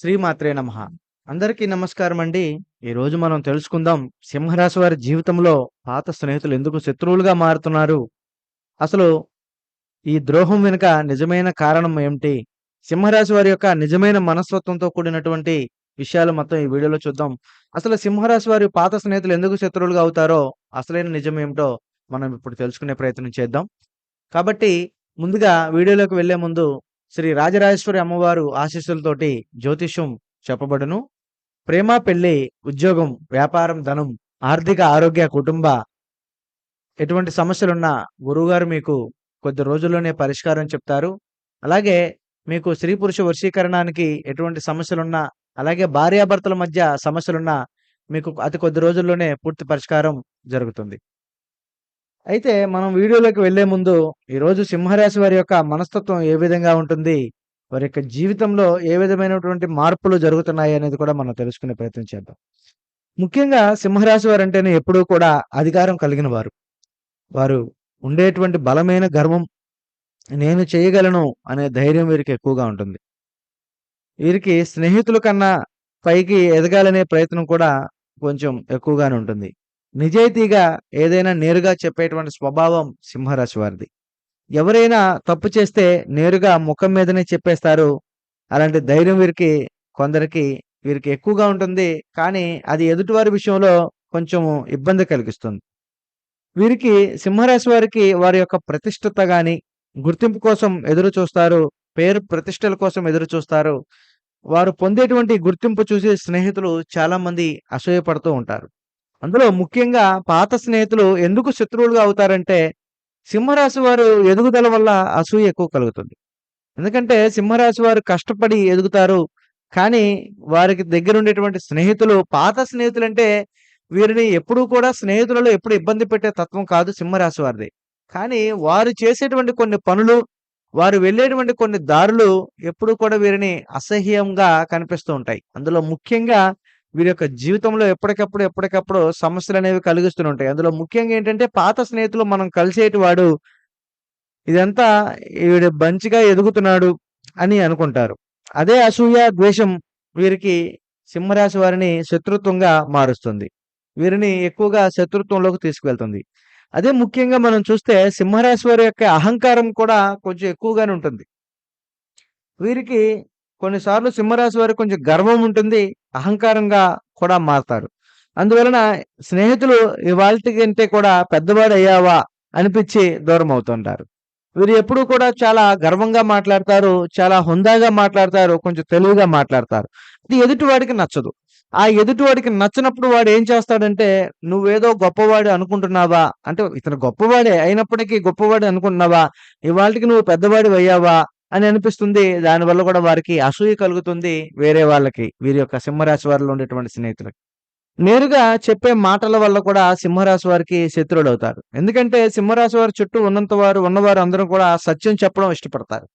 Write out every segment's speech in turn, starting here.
శ్రీమాత్రే నమ. అందరికీ నమస్కారం అండి ఈరోజు మనం తెలుసుకుందాం సింహరాశి వారి జీవితంలో పాత స్నేహితులు ఎందుకు శత్రువులుగా మారుతున్నారు? అసలు ఈ ద్రోహం వెనుక నిజమైన కారణం ఏమిటి? సింహరాశి వారి యొక్క నిజమైన మనస్తత్వంతో కూడినటువంటి విషయాలు మొత్తం ఈ వీడియోలో చూద్దాం. అసలు సింహరాశి వారి పాత స్నేహితులు ఎందుకు శత్రువులుగా అవుతారో అసలైన నిజం ఏమిటో మనం ఇప్పుడు తెలుసుకునే ప్రయత్నం చేద్దాం. కాబట్టి ముందుగా వీడియోలోకి వెళ్ళే ముందు శ్రీ రాజరాజేశ్వరి అమ్మవారు ఆశీస్సులతోటి జ్యోతిష్యం చెప్పబడును. ప్రేమ పెళ్ళి ఉద్యోగం వ్యాపారం ధనం ఆర్థిక ఆరోగ్య కుటుంబ ఎటువంటి సమస్యలున్నా గురువుగారు మీకు కొద్ది రోజుల్లోనే పరిష్కారం చెప్తారు. అలాగే మీకు స్త్రీ పురుష వర్షీకరణానికి ఎటువంటి సమస్యలున్నా అలాగే భార్యాభర్తల మధ్య సమస్యలున్నా మీకు అతి కొద్ది రోజుల్లోనే పూర్తి పరిష్కారం జరుగుతుంది. అయితే మనం వీడియోలోకి వెళ్ళే ముందు ఈరోజు సింహరాశి వారి యొక్క మనస్తత్వం ఏ విధంగా ఉంటుంది? వారి యొక్క జీవితంలో ఏ విధమైనటువంటి మార్పులు జరుగుతున్నాయి అనేది కూడా మనం తెలుసుకునే ప్రయత్నం చేద్దాం. ముఖ్యంగా సింహరాశి వారు అంటేనే ఎప్పుడూ కూడా అధికారం కలిగిన వారు. వారు ఉండేటువంటి బలమైన గర్వం నేను చేయగలను అనే ధైర్యం వీరికి ఎక్కువగా ఉంటుంది. వీరికి స్నేహితుల కన్నా పైకి ఎదగాలనే ప్రయత్నం కూడా కొంచెం ఎక్కువగానే ఉంటుంది. నిజాయితీగా ఏదైనా నేరుగా చెప్పేటువంటి స్వభావం సింహరాశి వారిది. ఎవరైనా తప్పు చేస్తే నేరుగా ముఖం మీదనే చెప్పేస్తారు. అలాంటి ధైర్యం వీరికి కొందరికి వీరికి ఎక్కువగా ఉంటుంది. కానీ అది ఎదుటివారి విషయంలో కొంచెం ఇబ్బంది కలిగిస్తుంది. వీరికి సింహరాశి వారికి వారి యొక్క ప్రతిష్టత గాని గుర్తింపు కోసం ఎదురు చూస్తారు. పేరు ప్రతిష్టల కోసం ఎదురు చూస్తారు. వారు పొందేటువంటి గుర్తింపు చూసి స్నేహితులు చాలామంది అసూయపడుతూ ఉంటారు. అందులో ముఖ్యంగా పాత స్నేహితులు ఎందుకు శత్రువులుగా అవుతారంటే సింహరాశి వారు ఎదుగుదల వల్ల అసూయ ఎక్కువ కలుగుతుంది. ఎందుకంటే సింహరాశి వారు కష్టపడి ఎదుగుతారు కానీ వారికి దగ్గర ఉండేటువంటి స్నేహితులు పాత స్నేహితులు అంటే వీరిని ఎప్పుడూ కూడా స్నేహితులలో ఎప్పుడు ఇబ్బంది పెట్టే తత్వం కాదు సింహరాశి వారిది. కానీ వారు చేసేటువంటి కొన్ని పనులు వారు వెళ్ళేటువంటి కొన్ని దారులు ఎప్పుడు కూడా వీరిని అసహ్యంగా కనిపిస్తూ ఉంటాయి. అందులో ముఖ్యంగా వీరి యొక్క జీవితంలో ఎప్పటికప్పుడు ఎప్పటికప్పుడు సమస్యలు అనేవి కలిగిస్తూనే ఉంటాయి. అందులో ముఖ్యంగా ఏంటంటే పాత స్నేహితులు మనం కలిసేటి వాడు ఇదంతా వీడు మంచిగా ఎదుగుతున్నాడు అని అనుకుంటారు. అదే అసూయ ద్వేషం వీరికి సింహరాశి వారిని శత్రుత్వంగా మారుస్తుంది. వీరిని ఎక్కువగా శత్రుత్వంలోకి తీసుకువెళ్తుంది. అదే ముఖ్యంగా మనం చూస్తే సింహరాశి వారి యొక్క అహంకారం కూడా కొంచెం ఎక్కువగానే ఉంటుంది. వీరికి కొన్నిసార్లు సింహరాశి వారికి కొంచెం గర్వం ఉంటుంది. అహంకారంగా కూడా మారతారు. అందువలన స్నేహితులు ఇవాళ కంటే కూడా పెద్దవాడు అయ్యావా అనిపించి దూరం అవుతుంటారు. వీరు ఎప్పుడూ కూడా చాలా గర్వంగా మాట్లాడతారు చాలా హుందాగా మాట్లాడతారు కొంచెం తెలివిగా మాట్లాడతారు. ఇది ఎదుటివాడికి నచ్చదు. ఆ ఎదుటివాడికి నచ్చినప్పుడు వాడు ఏం చేస్తాడంటే నువ్వేదో గొప్పవాడు అనుకుంటున్నావా? అంటే ఇతను గొప్పవాడే అయినప్పటికీ గొప్పవాడు అనుకుంటున్నావా? ఇవాళకి నువ్వు పెద్దవాడి అయ్యావా అని అనిపిస్తుంది. దానివల్ల కూడా వారికి అసూయ కలుగుతుంది వేరే వాళ్ళకి వీరి యొక్క సింహరాశి వారిలో ఉండేటువంటి స్నేహితులకి. నేరుగా చెప్పే మాటల వల్ల కూడా సింహరాశి వారికి శత్రువులు అవుతారు ఎందుకంటే సింహరాశి వారి చుట్టూ ఉన్నంత వారు ఉన్నవారు అందరూ కూడా సత్యం చెప్పడం ఇష్టపడతారు.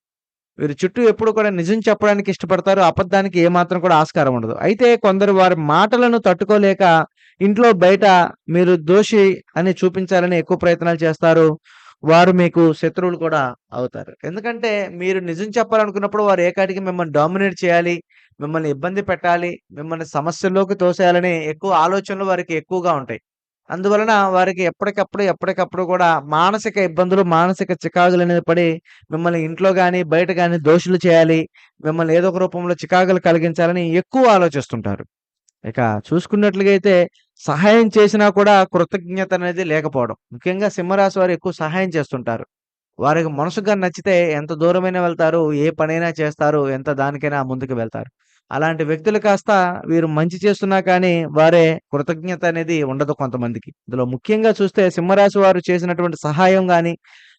వీరి చుట్టూ ఎప్పుడు కూడా నిజం చెప్పడానికి ఇష్టపడతారు. అబద్ధానికి ఏమాత్రం కూడా ఆస్కారం ఉండదు. అయితే కొందరు వారి మాటలను తట్టుకోలేక ఇంట్లో బయట మీరు దోషి అని చూపించాలని ఎక్కువ ప్రయత్నాలు చేస్తారు. వారు మీకు శత్రువులు కూడా అవుతారు. ఎందుకంటే మీరు నిజం చెప్పాలనుకున్నప్పుడు వారు ఏకాటికి మిమ్మల్ని డామినేట్ చేయాలి మిమ్మల్ని ఇబ్బంది పెట్టాలి మిమ్మల్ని సమస్యల్లోకి తోసేయాలని ఎక్కువ ఆలోచనలు వారికి ఎక్కువగా ఉంటాయి. అందువలన వారికి ఎప్పటికప్పుడు ఎప్పటికప్పుడు కూడా మానసిక ఇబ్బందులు మానసిక చికాకులు అనేది పడి మిమ్మల్ని ఇంట్లో కానీ బయట కానీ దోషులు చేయాలి మిమ్మల్ని ఏదో ఒక రూపంలో చికాకులు కలిగించాలని ఎక్కువ ఆలోచిస్తుంటారు. ఇక చూసుకున్నట్లుగా అయితే సహాయం చేసినా కూడా కృతజ్ఞత అనేది లేకపోవడం. ముఖ్యంగా సింహరాశి వారు ఎక్కువ సహాయం చేస్తుంటారు. వారికి మనసుగా నచ్చితే ఎంత దూరమైనా వెళ్తారు ఏ పనైనా చేస్తారు ఎంత దానికైనా ముందుకు వెళ్తారు. అలాంటి వ్యక్తులు కాస్త వీరు మంచి చేస్తున్నా కానీ వారే కృతజ్ఞత అనేది ఉండదు కొంతమందికి. ఇందులో ముఖ్యంగా చూస్తే సింహరాశి వారు చేసినటువంటి సహాయం కానీ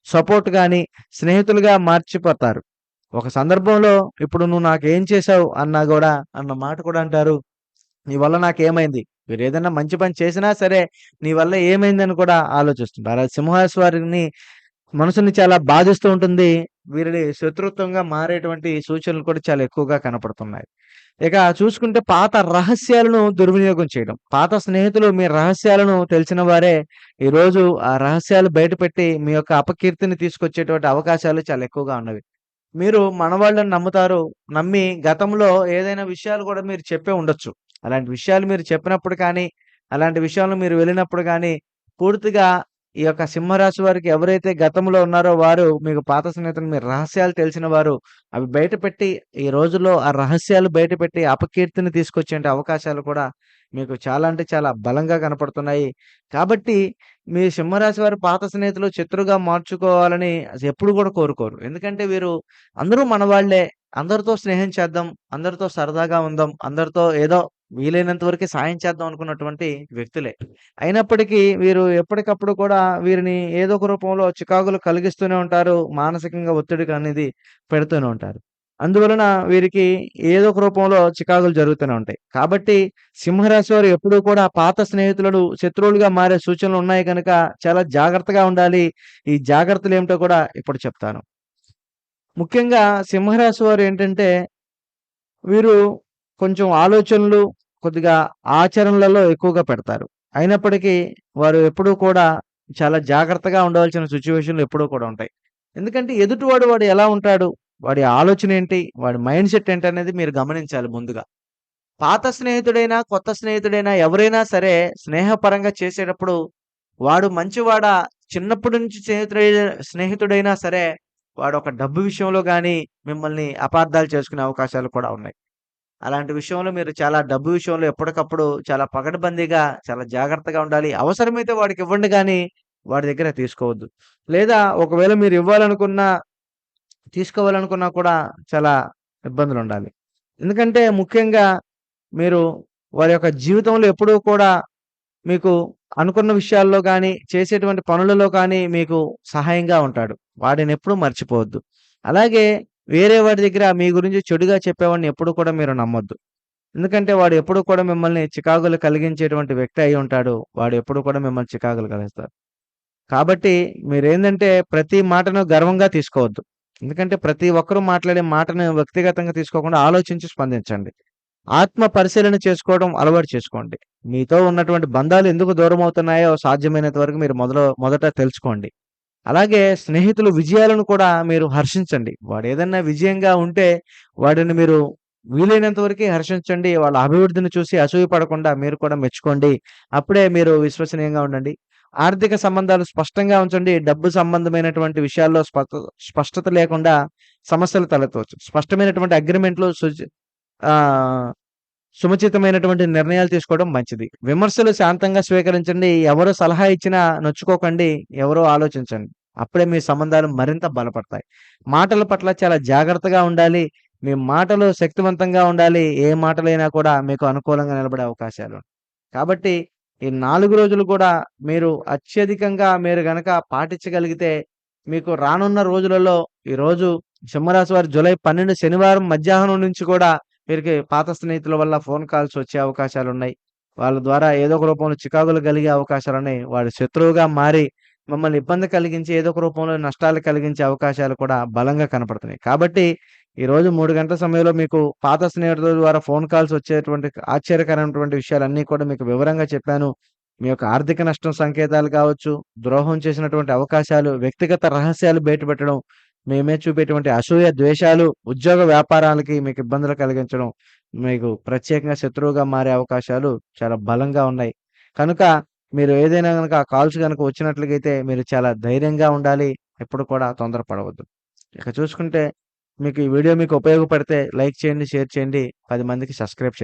సపోర్ట్ కానీ స్నేహితులుగా మార్చిపోతారు ఒక సందర్భంలో ఇప్పుడు నువ్వు నాకేం చేశావు? అన్నా కూడా అన్న మాట కూడా అంటారు. నీ వల్ల నాకేమైంది? మీరు ఏదైనా మంచి పని చేసినా సరే నీ వల్ల ఏమైందని కూడా ఆలోచిస్తుంటారు. అలా సింహాస్వారిని వారిని మనసుని చాలా బాధిస్తూ ఉంటుంది. వీరిని శత్రుత్వంగా మారేటువంటి సూచనలు కూడా చాలా ఎక్కువగా కనపడుతున్నాయి. ఇక చూసుకుంటే పాత రహస్యాలను దుర్వినియోగం చేయడం. పాత స్నేహితులు మీ రహస్యాలను తెలిసిన వారే ఈరోజు ఆ రహస్యాలు బయటపెట్టి మీ యొక్క అపకీర్తిని తీసుకొచ్చేటువంటి అవకాశాలు చాలా ఎక్కువగా ఉన్నవి. మీరు మనవాళ్ళని నమ్ముతారు. నమ్మి గతంలో ఏదైనా విషయాలు కూడా మీరు చెప్పే ఉండొచ్చు. అలాంటి విషయాలు మీరు చెప్పినప్పుడు కానీ, అలాంటి విషయాలు మీరు వెళ్ళినప్పుడు కానీ పూర్తిగా ఈ యొక్క సింహరాశి వారికి ఎవరైతే గతంలో ఉన్నారో వారు మీకు పాత స్నేహితులు మీ రహస్యాలు తెలిసిన వారు అవి బయటపెట్టి ఈ రోజుల్లో ఆ రహస్యాలు బయటపెట్టి అపకీర్తిని తీసుకొచ్చే అవకాశాలు కూడా మీకు చాలా అంటే చాలా బలంగా కనపడుతున్నాయి. కాబట్టి మీ సింహరాశి వారి పాత స్నేహితులు శత్రుగా మార్చుకోవాలని ఎప్పుడు కూడా కోరుకోరు. ఎందుకంటే వీరు అందరూ మనవాళ్ళే అందరితో స్నేహం చేద్దాం. అందరితో సరదాగా ఉందాం. అందరితో ఏదో వీలైనంత వరకే సాయం చేద్దాం అనుకున్నటువంటి వ్యక్తులే. అయినప్పటికీ వీరు ఎప్పటికప్పుడు కూడా వీరిని ఏదో ఒక రూపంలో చికాకులు కలిగిస్తూనే ఉంటారు. మానసికంగా ఒత్తిడికి అనేది పెడుతూనే ఉంటారు. అందువలన వీరికి ఏదో ఒక రూపంలో చికాకులు జరుగుతూనే ఉంటాయి. కాబట్టి సింహరాశి వారు ఎప్పుడూ కూడా పాత స్నేహితులను శత్రువులుగా మారే సూచనలు ఉన్నాయి కనుక చాలా జాగ్రత్తగా ఉండాలి. ఈ జాగ్రత్తలు ఏమిటో కూడా ఇప్పుడు చెప్తాను. ముఖ్యంగా సింహరాశి వారు ఏంటంటే వీరు కొంచెం ఆలోచనలు కొద్దిగా ఆచరణలలో ఎక్కువగా పెడతారు. అయినప్పటికీ వారు ఎప్పుడూ కూడా చాలా జాగ్రత్తగా ఉండవలసిన సిచ్యువేషన్లు ఎప్పుడూ కూడా ఉంటాయి. ఎందుకంటే ఎదుటివాడు వాడు ఎలా ఉంటాడు? వాడి ఆలోచన ఏంటి? వాడి మైండ్ సెట్ ఏంటి అనేది మీరు గమనించాలి ముందుగా. పాత స్నేహితుడైనా, కొత్త స్నేహితుడైనా ఎవరైనా సరే స్నేహపరంగా చేసేటప్పుడు వాడు మంచివాడా? చిన్నప్పటి నుంచి స్నేహితుడై స్నేహితుడైనా సరే వాడు ఒక డబ్బు విషయంలో కానీ మిమ్మల్ని అపార్థాలు చేసుకునే అవకాశాలు కూడా ఉన్నాయి. అలాంటి విషయంలో మీరు చాలా డబ్బు విషయంలో ఎప్పటికప్పుడు చాలా పకడ్బందీగా చాలా జాగ్రత్తగా ఉండాలి. అవసరమైతే వాడికి ఇవ్వండి కానీ వాడి దగ్గర తీసుకోవద్దు. లేదా ఒకవేళ మీరు ఇవ్వాలనుకున్నా తీసుకోవాలనుకున్నా కూడా చాలా ఇబ్బందులు ఉండాలి ఎందుకంటే ముఖ్యంగా మీరు వారి యొక్క జీవితంలో ఎప్పుడూ కూడా మీకు అనుకున్న విషయాల్లో కానీ చేసేటువంటి పనులలో కానీ మీకు సహాయంగా ఉంటాడు. వాడిని ఎప్పుడూ మర్చిపోవద్దు. అలాగే వేరే వాడి దగ్గర మీ గురించి చెడుగా చెప్పేవాడిని ఎప్పుడు కూడా మీరు నమ్మొద్దు. ఎందుకంటే వాడు ఎప్పుడు కూడా మిమ్మల్ని చికాకులు కలిగించేటువంటి వ్యక్తి అయి ఉంటాడు. వాడు ఎప్పుడు కూడా మిమ్మల్ని చికాకులు కలిగిస్తారు కాబట్టి మీరేంటంటే ప్రతి మాటను గర్వంగా తీసుకోవద్దు. ఎందుకంటే ప్రతి ఒక్కరూ మాట్లాడే మాటను వ్యక్తిగతంగా తీసుకోకుండా ఆలోచించి స్పందించండి. ఆత్మ పరిశీలన చేసుకోవడం అలవాటు చేసుకోండి. మీతో ఉన్నటువంటి బంధాలు ఎందుకు దూరమవుతున్నాయో సాధ్యమైనంత వరకు మీరు మొదలు మొదట తెలుసుకోండి. అలాగే స్నేహితుల విజయాలను కూడా మీరు హర్షించండి. వాడేదన్నా విజయంగా ఉంటే వాడిని మీరు వీలైనంత వరకే హర్షించండి. వాళ్ళ అభివృద్ధిని చూసి అసూయ పడకుండా మీరు కూడా మెచ్చుకోండి. అప్పుడే మీరు విశ్వసనీయంగా ఉండండి. ఆర్థిక సంబంధాలు స్పష్టంగా ఉంచండి. డబ్బు సంబంధమైనటువంటి విషయాల్లో స్పష్ట స్పష్టత లేకుండా సమస్యలు తలెత్తవచ్చు. స్పష్టమైనటువంటి అగ్రిమెంట్లు సుచి సుముచితమైనటువంటి నిర్ణయాలు తీసుకోవడం మంచిది. విమర్శలు శాంతంగా స్వీకరించండి. ఎవరు సలహా ఇచ్చినా నొచ్చుకోకండి. ఎవరో ఆలోచించండి. అప్పుడే మీ సంబంధాలు మరింత బలపడతాయి. మాటల పట్ల చాలా జాగ్రత్తగా ఉండాలి. మీ మాటలు శక్తివంతంగా ఉండాలి. ఏ మాటలైనా కూడా మీకు అనుకూలంగా నిలబడే అవకాశాలు. కాబట్టి ఈ నాలుగు రోజులు కూడా మీరు అత్యధికంగా మీరు గనక పాటించగలిగితే మీకు రానున్న రోజులలో ఈరోజు సింహరాశి వారి జూలై 12 శనివారం మధ్యాహ్నం నుంచి కూడా వీరికి పాత స్నేహితుల వల్ల ఫోన్ కాల్స్ వచ్చే అవకాశాలు ఉన్నాయి వాళ్ళ ద్వారా ఏదో ఒక రూపంలో చికాకులు కలిగే అవకాశాలున్నాయి. వాడు శత్రువుగా మారి మమ్మల్ని ఇబ్బంది కలిగించి ఏదో ఒక రూపంలో నష్టాలు కలిగించే అవకాశాలు కూడా బలంగా కనపడుతున్నాయి. కాబట్టి ఈరోజు మూడు గంటల సమయంలో మీకు పాత స్నేహితుల ద్వారా ఫోన్ కాల్స్ వచ్చేటువంటి ఆశ్చర్యకరమైనటువంటి విషయాలన్నీ కూడా మీకు వివరంగా చెప్పాను. మీ యొక్క ఆర్థిక నష్టం సంకేతాలు కావచ్చు, ద్రోహం చేసినటువంటి అవకాశాలు, వ్యక్తిగత రహస్యాలు బయటపెట్టడం, మేమే చూపేటువంటి అసూయ, ద్వేషాలు, ఉద్యోగ వ్యాపారాలకి మీకు ఇబ్బందులు కలిగించడం, మీకు ప్రత్యేకంగా శత్రువుగా మారే అవకాశాలు చాలా బలంగా ఉన్నాయి. కనుక మీరు ఏదైనా కనుక ఆ కాల్స్ కనుక వచ్చినట్లయితే మీరు చాలా ధైర్యంగా ఉండాలి. ఎప్పుడు కూడా తొందరపడవద్దు. ఇక చూసుకుంటే మీకు ఈ వీడియో మీకు ఉపయోగపడితే లైక్ చేయండి, షేర్ చేయండి. పది మందికి సబ్స్క్రైబ్ చేయండి.